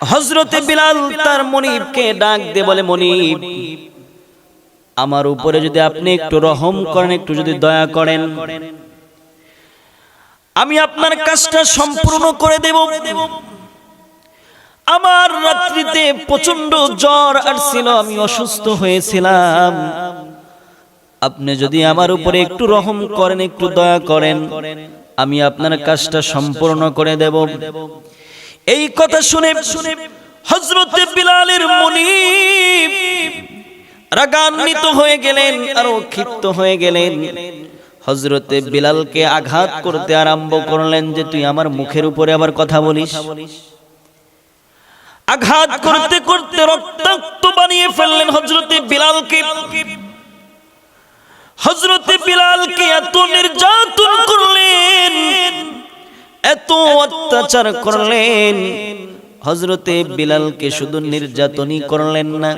হজরতে বিলাল তার মনিবকে ডাক দে বলে, মনিব, আমার উপরে যদি আপনি একটু রহম করেন, একটু যদি দয়া করেন, আমি আপনার কাজটা সম্পূর্ণ করে দেব। আমার রাত্রিতে প্রচণ্ড জ্বর আসছিল, আমি অসুস্থ হয়েছিলাম। আপনি যদি আমার উপরে একটু রহম করেন, একটু দয়া করেন, আমি আপনার কাজটা সম্পূর্ণ করে দেব। এই কথা শুনে শুনে হজরতে বিলালের মনি রাগান্বিত হয়ে গেলেন, আরও ক্ষিপ্ত হয়ে গেলেন। হজরতে বিলালকে আঘাত করতে আরম্ভ করলেন যে, তুই আমার মুখের উপরে আবার কথা বলিস? আঘাত করতে করতে রক্তাক্ত বানিয়ে ফেললেন হজরতে বিলালকে। হজরতে বিলালকে এত নির্যাতন করলেন এত অত্যাচার করলেন। হজরতে বিলালকে শুধু নির্যাতনই করলেন না।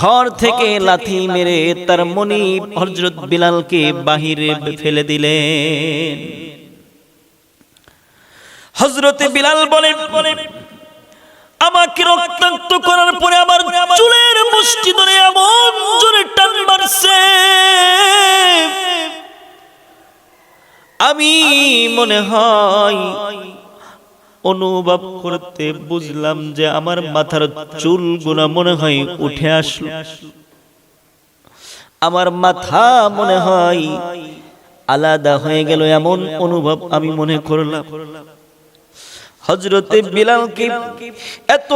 ঘর থেকে লাথি মেরে তার মনি হজরত বিলালকে বাহিরে ফেলে দিলেন। হজরতে বিলাল বলে বলে আমাকে রক্তাক্ত করার পরে আমার চুলের মুষ্টি ধরে এমন জোরে টান মারছে। আমি মনে হয় অনুভব করতে বুঝলাম যে আমার মাথার চুলগুলো মনে হয় উঠে আসলো। আমার মাথা মনে হয় আলাদা হয়ে গেল এমন অনুভব আমি মনে করলাম। হজরতে বিলালকে এত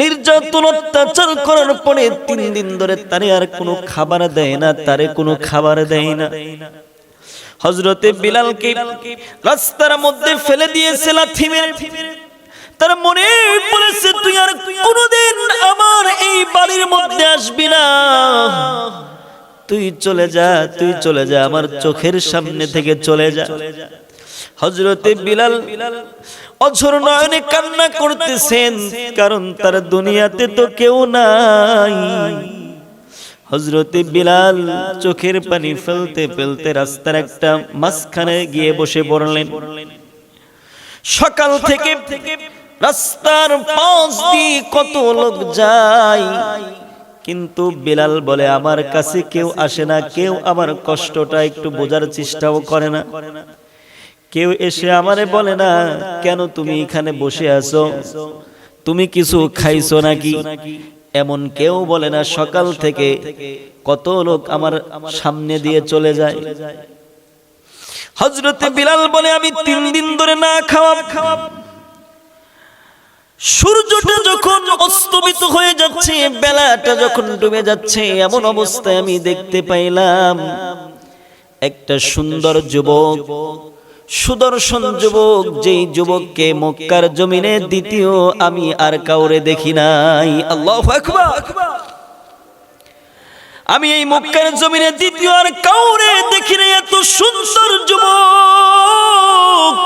নির্যাতন অত্যাচার করার পরে তিন দিন ধরে তারে আর কোনো খাবার দেয় না, তারে কোনো খাবার দেয় না। হজরতে বিলালকে রাস্তার মধ্যে ফেলে দিয়েছে লাথি মেরে তার মনে পড়েছে, তুই আর কোনোদিন আমার এই বাড়ির মধ্যে আসবি না। তুই চলে যা, তুই চলে যা, আমার চোখের সামনে থেকে চলে যা। হজরতে বিলাল অঝর নয়নে কান্না করতেছেন, কারণ তার দুনিয়াতে তো কেউ নাই। হজরতে বিলাল চোখের পানি ফেলতে ফেলতে রাস্তার একটা মাঝখানে গিয়ে বসে পড়লেন। সকাল থেকে রাস্তার পাশ দিয়ে কত লোক যায়। কিন্তু বিলাল বলে, আমার কাছে কেউ আসে না, কেউ আমার কষ্টটা একটু বোঝার চেষ্টাও করে না। কেউ এসে আমারে বলে, না, কেন তুমি এখানে বসে আছো? তুমি কিছু খাইছো নাকি? এমন কেউ বলে না, সকাল থেকে কত লোক আমার সামনে দিয়ে চলে যায়। বিলাল বলে, আমি তিন দিন ধরে না খাওয়া খাওয়া সূর্যটা যখন অস্তমিত হয়ে যাচ্ছে, বেলাটা যখন ডুবে যাচ্ছে, এমন অবস্থায় আমি দেখতে পাইলাম, একটা সুন্দর যুবক সুদর্শন যুবক, যেই যুবককে মক্কার জমিনে দ্বিতীয় আমি আর কাউরে দেখি নাই। আল্লাহ আমি এই মক্কার জমিনে দ্বিতীয় আর কাউরে দেখি নাই, এত সুন্দর যুবক।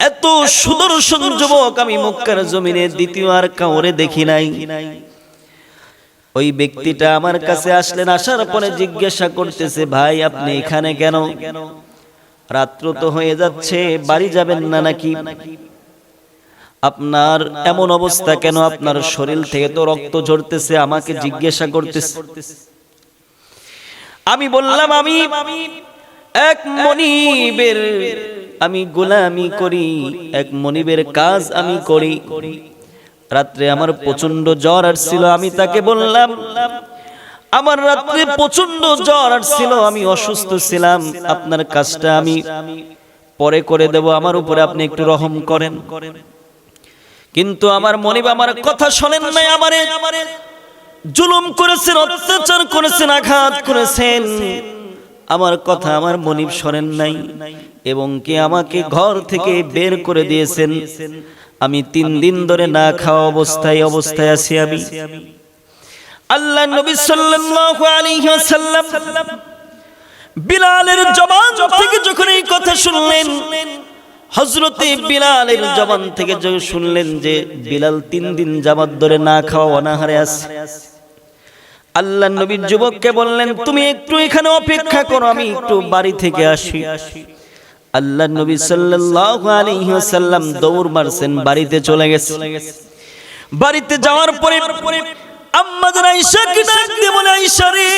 এত সুদর্শন যুবক আমি মক্কার জমিনে দ্বিতীয় আর কাউরে দেখি নাই। ওই ব্যক্তিটা আমার কাছে আসলেন, আসার পরে জিজ্ঞাসা করতেছে, ভাই, আপনি এখানে কেন? রাত্র তো হয়ে যাচ্ছে, বাড়ি যাবেন না নাকি? আপনার এমন অবস্থা কেন আপনার শরীর থেকে তো রক্ত ঝরতেছে, আমাকে জিজ্ঞাসা করতেছে। আমি বললাম, আমি এক মনিবের, আমি গোলামি করি, এক মনিবের কাজ আমি করি। রাত্রে আমার প্রচণ্ড জ্বর আসছিল, আমি তাকে বললাম আমার রাত্রে প্রচণ্ড জ্বর আসছিল আমি অসুস্থ ছিলাম। আপনার কাজটা আমি পরে করে দেব আমার উপরে আপনি একটু রহম করেন। কিন্তু আমার মনিব আমার কথা শোনেন নাই আমারে। জুলুম করেছেন অত্যাচার করেছেন আঘাত করেছেন। আমার কথা আমার মনিব শোনেন নাই এবং কি আমাকে ঘর থেকে বের করে দিয়েছেন। আমি তিন দিন ধরে না খাওয়া অবস্থায় অবস্থায় আছি আমি। আল্লাহ নবী সাল্লাল্লাহু আলাইহি ওয়াসাল্লাম বিলালের জবান থেকে যখন এই কথা শুনলেন হযরতে বিলালের জবান থেকে যখন শুনলেন যে বিলাল তিন দিন যাবত ধরে না খাওয়া অনাহারে আছে আল্লাহ নবীর যুবককে বললেন তুমি একটু এখানে অপেক্ষা করো আমি একটু বাড়ি থেকে আসি। আল্লাহ নবী সাল্লাল্লাহু আলাইহি ওয়াসাল্লাম দৌড় মারছেন বাড়িতে চলে গেছে। বাড়িতে যাওয়ার পরে আম্মাদের আয়েশাকে ডাক দিয়ে বলে আয়েশা রে,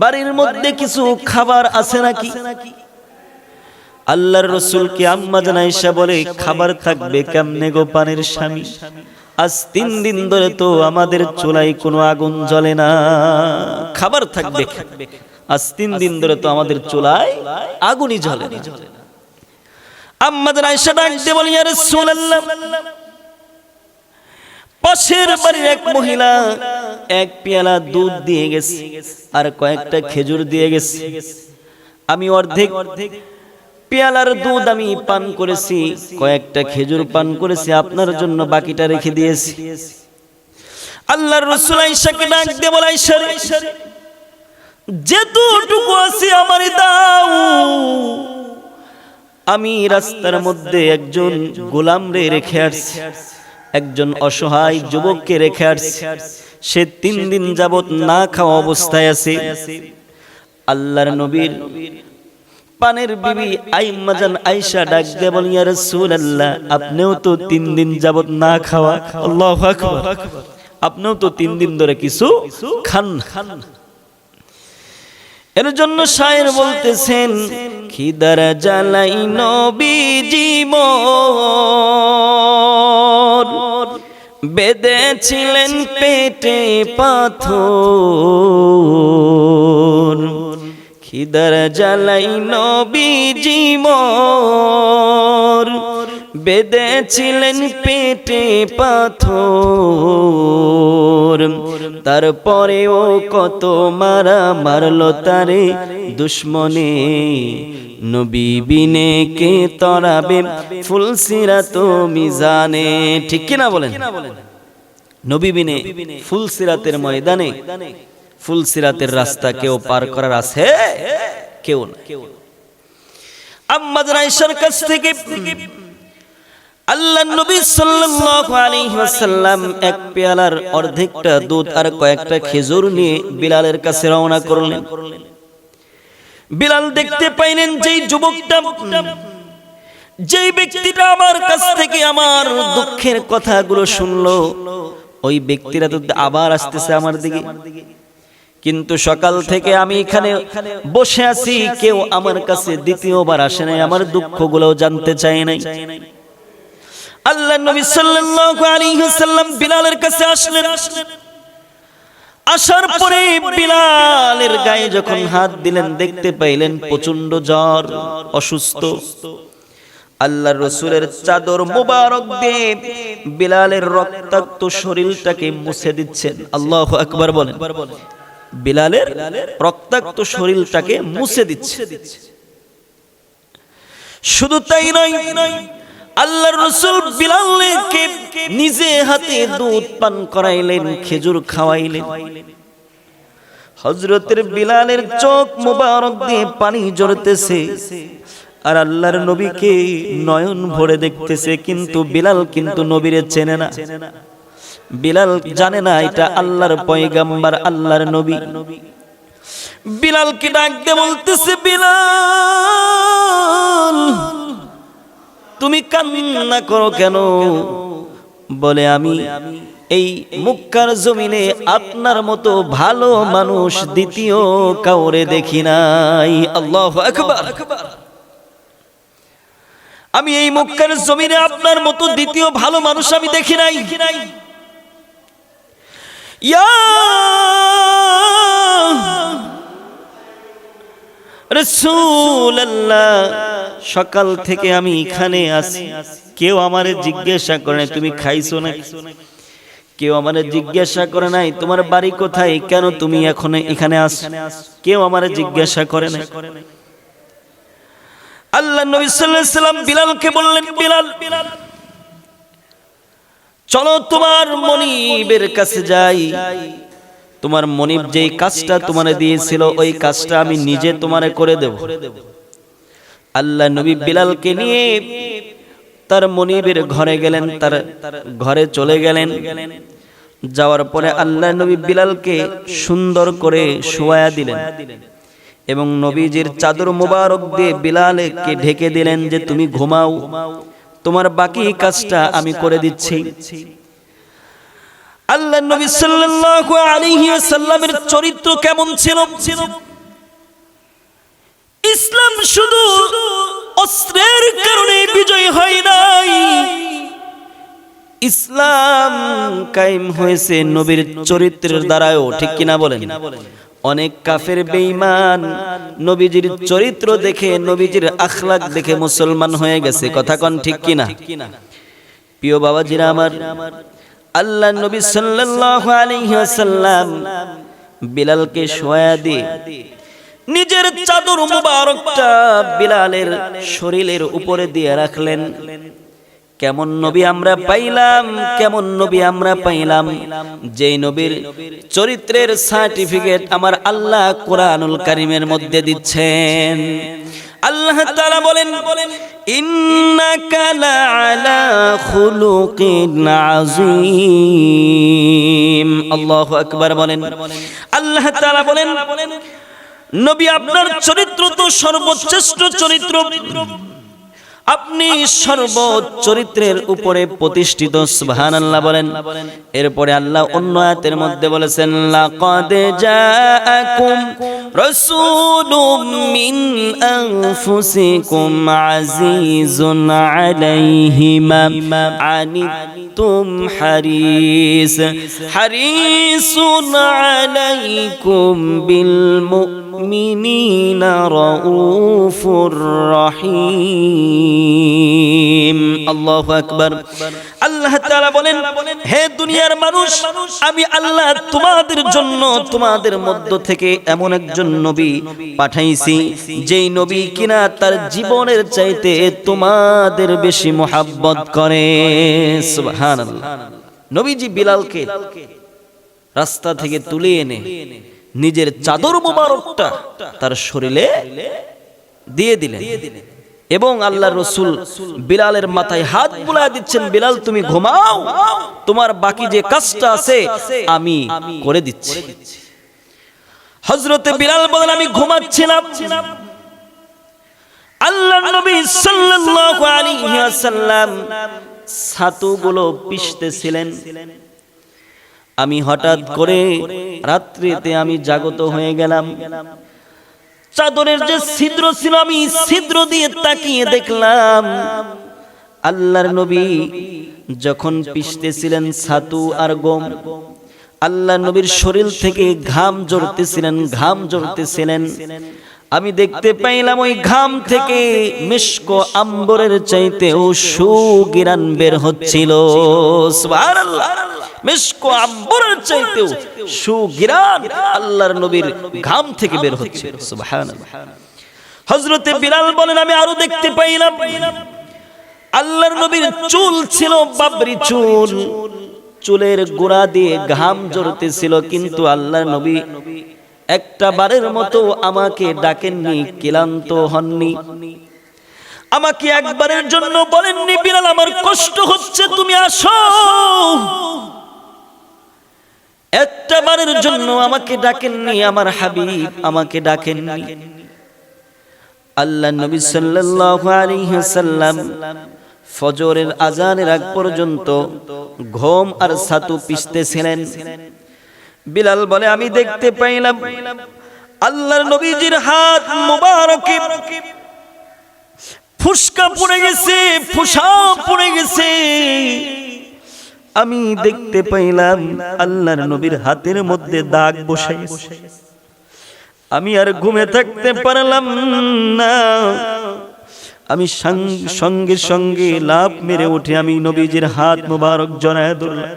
বাড়ির মধ্যে কিছু খাবার আছে নাকি? আল্লাহর রসুলকে আম্মা জানাইসা বলে, খাবার থাকবে কেমনে গো পানের স্বামী? আজ তিন দিন ধরে তো আমাদের চুলায় কোনো আগুন জ্বলে না। খাবার থাকবে আজ তিন দিন ধরে তো আমাদের চুলায় আগুনই জ্বলে না। আম্মা জানাইসা ডাক দিয়ে বলি আরে রাসূলুল্লাহ পাশের বাড়ির এক মহিলা এক পেয়ালা দুধ দিয়ে গেছে আর কয়েকটা খেজুর দিয়ে গেছে। আমি অর্ধেক অর্ধেক পেয়ালার দুধ আমি পান করেছি কয়েকটা খেজুর পান করেছি আপনার জন্য বাকিটা রেখে দিয়েছি। আল্লাহর রসুল আইসাকে ডাক দিয়ে বলে আইসা রে, আছে আমার দাও। আমি রাস্তার মধ্যে একজন গোলাম রে রেখে আসছি। একজন অসহায় যুবককে রেখে আসছি। সে তিন দিন যাবৎ না খাওয়া অবস্থায় আছে। আল্লাহর নবীর পানের বিবি আইম্মাজান আয়েশা ডাক দিয়ে বলেন ইয়া রাসূলুল্লাহ আপনিও তো তিন দিন যাবত না খাওয়া? আল্লাহু আকবার। আপনিও তো তিন দিন ধরে কিছু খান। এর জন্য শায়ের বলতেছেন খিদার জ্বালাই নবী জীবন বেঁধেছিলেন পেটে পাথর। খিদার জ্বালাই নবী জীবন। বেঁধেছিলেন পেটে পাথর। তারপরেও কত মারা মারলো তারে দুশ্মনে। নবী বিনে কে তরাবে? ফুলসিরা তো মিজানে। ঠিক কিনা বলেন? নবী বিনে ফুলসিরাতের ময়দানে ফুলসিরাতের রাস্তা কেউ পার করার আছে? কেউ না। আম্মাদ রাইসার কাছ থেকে আল্লাহ নবী সাল্লাল্লাহু আলাইহি ওয়াসাল্লাম এক পেয়ালার অর্ধেকটা দুধ আর কয়েকটা খেজুর নিয়ে বিলালের কাছে রওনা করলেন। বিলাল দেখতে পাইলেন যেই যুবকটা, যেই ব্যক্তিটা আমার কাছ থেকে আমার দুঃখের কথাগুলো শুনলো, ওই ব্যক্তিরা তো আবার আসতেছে আমার দিকে। কিন্তু সকাল থেকে আমি এখানে বসে আছি, কেউ আমার কাছে দ্বিতীয়বার আসে নাই, আমার দুঃখগুলো জানতে চায় নাই। আল্লাহ নবী সাল্লাল্লাহু আলাইহি ওয়াসাল্লাম বিলালের কাছে আসলেন। আসার পরে বিলালের গায়ে যখন হাত দিলেন দেখতে পাইলেন প্রচণ্ড জ্বর অসুস্থ। আল্লাহর রসুলের চাদর মোবারক দিয়ে বিলালের রক্তাক্ত শরীরটাকে মুছে দিচ্ছেন। আল্লাহ আকবার বলেন। বিলালের রক্তাক্ত শরীরটাকে মুছে দিচ্ছে। শুধু তাই নয় আল্লাহর রসুল বিলালকে নিজে হাতে দুধ পান করাইলেন, খেজুর খাওয়াইলেন। হজরতের বিলালের চোখ মোবারক দিয়ে পানি জড়তেছে আর আল্লাহর নবীকে নয়ন ভরে দেখতেছে, কিন্তু বিলাল কিন্তু নবীরে চেনে না। বিলাল জানে না এটা আল্লাহর পয়গাম্বার, আল্লাহর নবী। বিলালকে ডাকতে বলতেছে, বিলাল! তুমি কান্না করো কেন? বলে আমি, এই মুক্কার জমিনে আপনার মতো ভালো মানুষ দ্বিতীয় কাউরে দেখি নাই। আল্লাহ আমি এই মুক্কার জমিনে আপনার মতো দ্বিতীয় ভালো মানুষ আমি দেখি নাই। রসুল্লাহ সকাল থেকে আমি এখানে আছি। কেউ আমারে জিজ্ঞাসা করে নাই, তুমি খাইছো না কেউ আমারে জিজ্ঞাসা করে নাই, তোমার বাড়ি কোথায়? কেন তুমি এখন এখানে আস কেউ আমারে জিজ্ঞাসা করে নাই। আল্লাহ নবী সাল্লাল্লাহু আলাইহি সাল্লাম বিলালকে বললেন বিলাল বিলাল, চলো তোমার মনিবের কাছে যাই। তোমার মনিব যেই কাজটা তোমারে দিয়েছিল, ওই কাজটা আমি নিজে তোমারে করে দেব। আল্লাহ নবী বিলালকে নিয়ে তার মনিবের ঘরে গেলেন তার ঘরে চলে গেলেন। যাওয়ার পরে আল্লাহ নবী বিলালকে সুন্দর করে শোয়া দিলেন। এবং নবীজির চাদর মুবারক দিয়ে বিলালকে ঢেকে দিলেন যে তুমি ঘুমাও। তোমার বাকি কাজটা আমি করে দিচ্ছি। আল্লাহ নবী সাল্লাল্লাহু আলাইহি ওয়াসাল্লামের চরিত্র কেমন ছিল? ইসলাম শুধু অস্ত্রের কারণে বিজয় হয় নাই। ইসলাম কায়েম হয়েছে নবীর চরিত্রের দ্বারাও ঠিক কিনা বলেন? অনেক কাফের বেঈমান নবীজির চরিত্র দেখে, নবীজির আখলাক দেখে মুসলমান হয়ে গেছে। কথা কন ঠিক কিনা? প্রিয় বাবাজিরা আমার, আল্লাহ নবী সাল্লাল্লাহু আলাইহি ওয়াসাল্লাম বিলালকে শোয়া দিয়ে নিজের চাদর মুবারকটা বিলালের শরীরের উপরে দিয়ে রাখলেন। কেমন নবী আমরা পাইলাম, কেমন নবী আমরা পাইলাম। যেই নবীর চরিত্রের সার্টিফিকেট আমার আল্লাহ কোরআনুল কারিমের মধ্যে দিচ্ছেন। আল্লাহ তাআলা বলেন, ইন্নাকা লাআলা খুলুকিন আযীম। আল্লাহু আকবার বলেন। আল্লাহ তাআলা বলেন নবী আপনার চরিত্র তো সর্বশ্রেষ্ঠ চরিত্র। আপনি সর্ব চরিত্রের উপরে প্রতিষ্ঠিত, সুবহানাল্লাহ বলেন। এরপরে আল্লাহ অন্য আয়াতের মধ্যে বলেছেন, লাকাদ জাআকুম রাসূলুম মিন আনফুসিকুম আজিজুন আলাইহি মা আনিতুম হারিস, হারিসুন আলাইকুম বিল মুমিনিনা রাউফুর রহিম আল্লাহু আকবার আল্লাহ তাআলা বলেন হে দুনিয়ার মানুষ, আমি আল্লাহ তোমাদের জন্য তোমাদের মধ্য থেকে এমন একজন নবী পাঠাইছি, যেই নবী কিনা তার জীবনের চাইতে তোমাদের বেশি মোহাব্বত করে। সুবহানাল্লাহ। নবীজি বিলালকে রাস্তা থেকে তুলে এনে নিজের চাদর মোবারকটা তার শরীরে দিয়ে দিলেন। এবং আল্লাহ রসুল বিলালের মাথায় হাত বুলায় দিচ্ছেন বিলাল তুমি ঘুমাও। তোমার বাকি যে কাজটা আছে আমি করে দিচ্ছি। হজরতে বিলাল বলেন আমি ঘুমাচ্ছিলাম আল্লাহ নবী সাল্লাল্লাহু আলাইহি ওয়াসাল্লাম ছাতুগুলো পিষতেছিলেন। আমি হঠাৎ করে রাত্রিতে আমি জাগত হয়ে গেলাম। চাদরের যে ছিদ্র ছিল আমি ছিদ্র দিয়ে তাকিয়ে দেখলাম। আল্লাহর নবী যখন পিষতেছিলেন ছাতু আর গম আল্লাহ নবীর শরীর থেকে ঘাম জড়তেছিলেন ঘাম জড়তেছিলেন আমি দেখতে পাইলাম ওই ঘাম থেকে মিষ্ক আম্বরের চাইতেও সুগিরান বের হচ্ছিল। আম্বরের চাইতেও সুগিরান আল্লাহর নবীর ঘাম থেকে বের হচ্ছে সুবহানাল্লাহ। হযরতে বিলাল বলেন আমি আরও দেখতে পাইলাম। আল্লাহর নবীর চুল ছিল বাবরি চুল। চুলের গোড়া দিয়ে ঘাম জড়তেছিল কিন্তু আল্লাহর নবী একটা বারের মতো আমাকে ডাকেননি, ক্লান্ত হননি। আমাকে একবারের জন্য বলেননি, বিড়াল, আমার কষ্ট হচ্ছে, তুমি আসো। একটা বারের জন্য আমাকে ডাকেননি, আমার হাবিব আমাকে ডাকেননি। আল্লাহ নবী সাল্লাল্লাহু আলাইহি সাল্লাম ফজরের আজানের আগ পর্যন্ত ঘুম আর ছাতু পিষতেছিলেন। বিলাল বলে, আমি দেখতে পাইলাম আল্লাহর নবীজির হাত মুবারকে। ফুসকা পড়ে গেছে, ফুসা পড়ে গেছে। আমি দেখতে পাইলাম আল্লাহর নবীর হাতের মধ্যে দাগ বসে আমি আর ঘুমে থাকতে পারলাম না। আমি সঙ্গে সঙ্গে লাভ মেরে উঠে আমি নবীজির হাত মুবারক জড়ায় ধরলাম।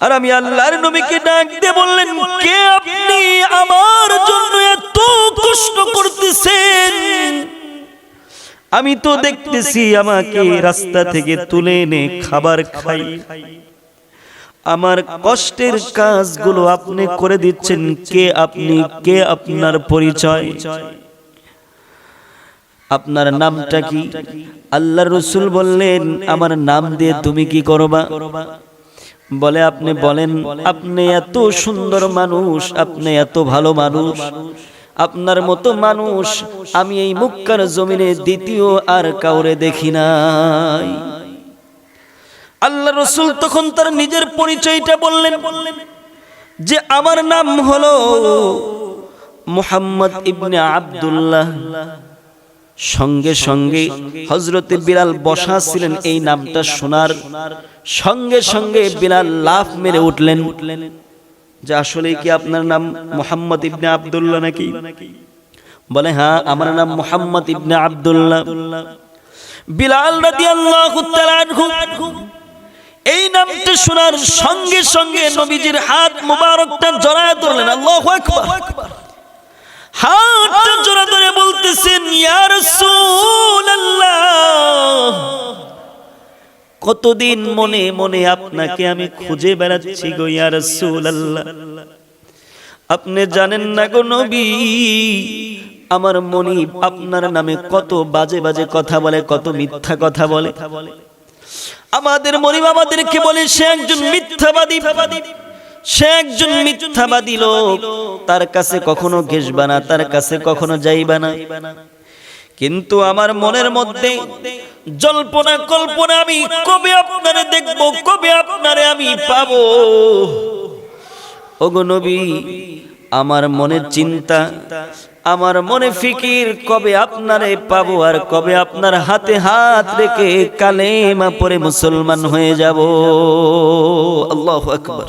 আর আমি আল্লাহর নবীকে ডাক দিয়ে বললেন কে আপনি? আমার জন্য এত কষ্ট করতেছেন। আমি তো দেখতেছি আমাকে রাস্তা থেকে তুলে এনে খাবার খাই। আমার কষ্টের কাজগুলো আপনি করে দিচ্ছেন। কে আপনি? কে আপনার পরিচয়? আপনার নামটা কি? আল্লাহ রসুল বললেন আমার নাম দিয়ে তুমি কি করবা? বলে, আপনি বলেন, আপনি এত সুন্দর মানুষ, আপনি এত ভালো মানুষ, আপনার মতো মানুষ আমি এই মুক্কার জমিনে দ্বিতীয় আর কাউরে দেখি নাই। আল্লাহ রসুল তখন তার নিজের পরিচয়টা বললেন, যে আমার নাম হলো মুহাম্মদ ইবনে আব্দুল্লাহ। সঙ্গে সঙ্গে হজরতে বিলাল বসা ছিলেন এই নামটা শোনার সঙ্গে সঙ্গে বিলাল লাফ মেরে উঠলেন। যে আসলে কি আপনার নাম মোহাম্মদ ইবনে আব্দুল্লাহ নাকি? বলে হ্যাঁ আমার নাম মোহাম্মদ ইবনে আব্দুল্লাহ। বিলাল রাদিয়াল্লাহু তাআলা এই নামটা শোনার সঙ্গে সঙ্গে নবীজির হাত মুবারকটা জড়ায় ধরলেন। আল্লাহু আকবার। জোড়া ধরে বলতেছেন, ইয়া রাসূলুল্লাহ, কতদিন মনে মনে আপনাকে আমি খুঁজে বেড়াচ্ছি গো, ইয়া রাসূলুল্লাহ। আপনি জানেন না গো নবী, আমার মনি আপনার নামে কত বাজে বাজে কথা বলে, কত মিথ্যা কথা বলে। আমাদের মনিব আমাদেরকে বলে, সে একজন মিথ্যাবাদী। সে একজন মিথ্যাবাদী লোক। তার কাছে কখনো ঘেসবা না তার কাছে কখনো যাইবা না। কিন্তু আমার মনের মধ্যে জল্পনা কল্পনা আমি কবে আপনারে দেখব কবে আপনারে আমি পাবো? ওগো নবী আমার মনের চিন্তা আমার মনে ফিকির কবে আপনারে পাবো আর কবে আপনার হাতে হাত রেখে কালেমা পরে মুসলমান হয়ে যাব। আল্লাহু আকবার।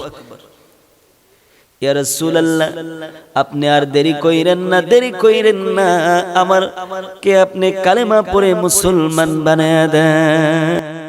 আপনি আর দেরি কইরেন না, দেরি কইরেন না, আমার কে আপনি কালেমা পড়ে মুসলমান বানায় দেন।